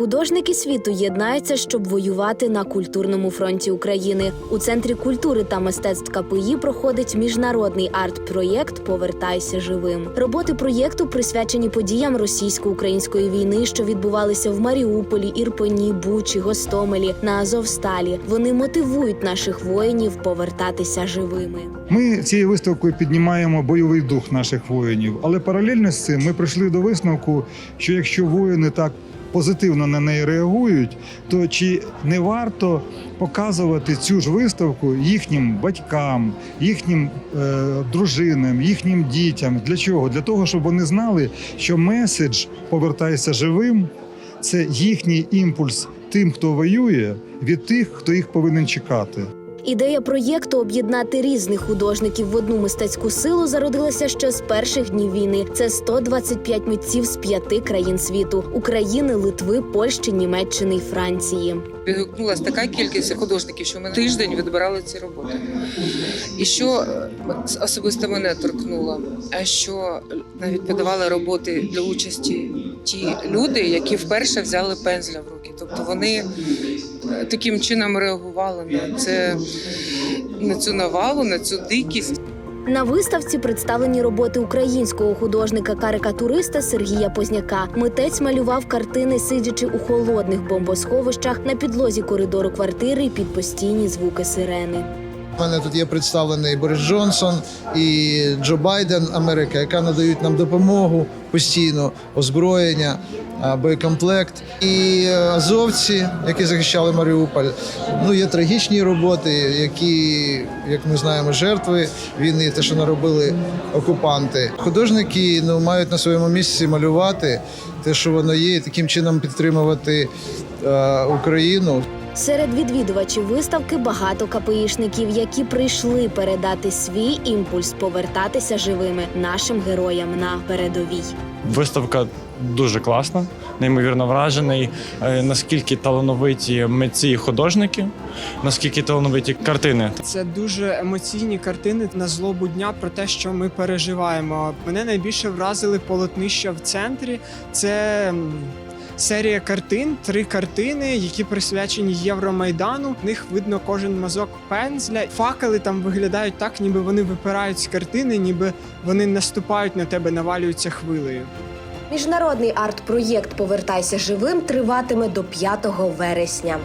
Художники світу єднаються, щоб воювати на культурному фронті України. У центрі культури та мистецтв КПІ проходить міжнародний арт-проєкт Повертайся живим. Роботи проєкту присвячені подіям російсько-української війни, що відбувалися в Маріуполі, Ірпені, Бучі, Гостомелі на Азовсталі. Вони мотивують наших воїнів повертатися живими. Ми цією виставкою піднімаємо бойовий дух наших воїнів, але паралельно з цим ми прийшли до висновку, що якщо воїни так позитивно на неї реагують, то чи не варто показувати цю ж виставку їхнім батькам, їхнім е, дружинам, їхнім дітям? Для чого? Для того, щоб вони знали, що меседж повертайся живим це їхній імпульс тим, хто воює, від тих, хто їх повинен чекати. Ідея проєкту об'єднати різних художників в одну мистецьку силу зародилася ще з перших днів війни. Це 125 митців з п'яти країн світу: України, Литви, Польщі, Німеччини і Франції. Відгукнулася така кількість художників, що ми тиждень відбирали ці роботи. І що е, особисто мене торкнуло, а що навіть подавали роботи для участі ті люди, які вперше взяли пензля в руки. Тобто вони е, таким чином реагували на це на цю навалу, на цю дикість. На виставці представлені роботи українського художника-карикатуриста Сергія Позняка. Митець малював картини, сидячи у холодних бомбосховищах на підлозі коридору квартири під постійні звуки сирени. У мене тут є представлений Борис Джонсон і Джо Байден, Америка, яка надають нам допомогу постійно, озброєння, боєкомплект. І е, азовці, які захищали Маріуполь. Ну є трагічні роботи, які, як ми знаємо, жертви війни, те, що наробили окупанти. Художники ну мають на своєму місці малювати те, що воно є, і таким чином підтримувати е, Україну. Серед відвідувачів виставки багато КПІшників, які прийшли передати свій імпульс повертатися живими нашим героям на передовій. Виставка дуже класна, неймовірно вражений. е, Наскільки талановиті митці і художники, наскільки талановиті картини. Це дуже емоційні картини на злобу дня про те, що ми переживаємо. Мене найбільше вразили полотнища в центрі. Це серія картин, три картини, які присвячені Євромайдану. В них видно кожен мазок пензля. Факели там виглядають так, ніби вони випирають з картини, ніби вони наступають на тебе, навалюються хвилею. Міжнародний арт-проєкт Повертайся живим триватиме до 5 вересня.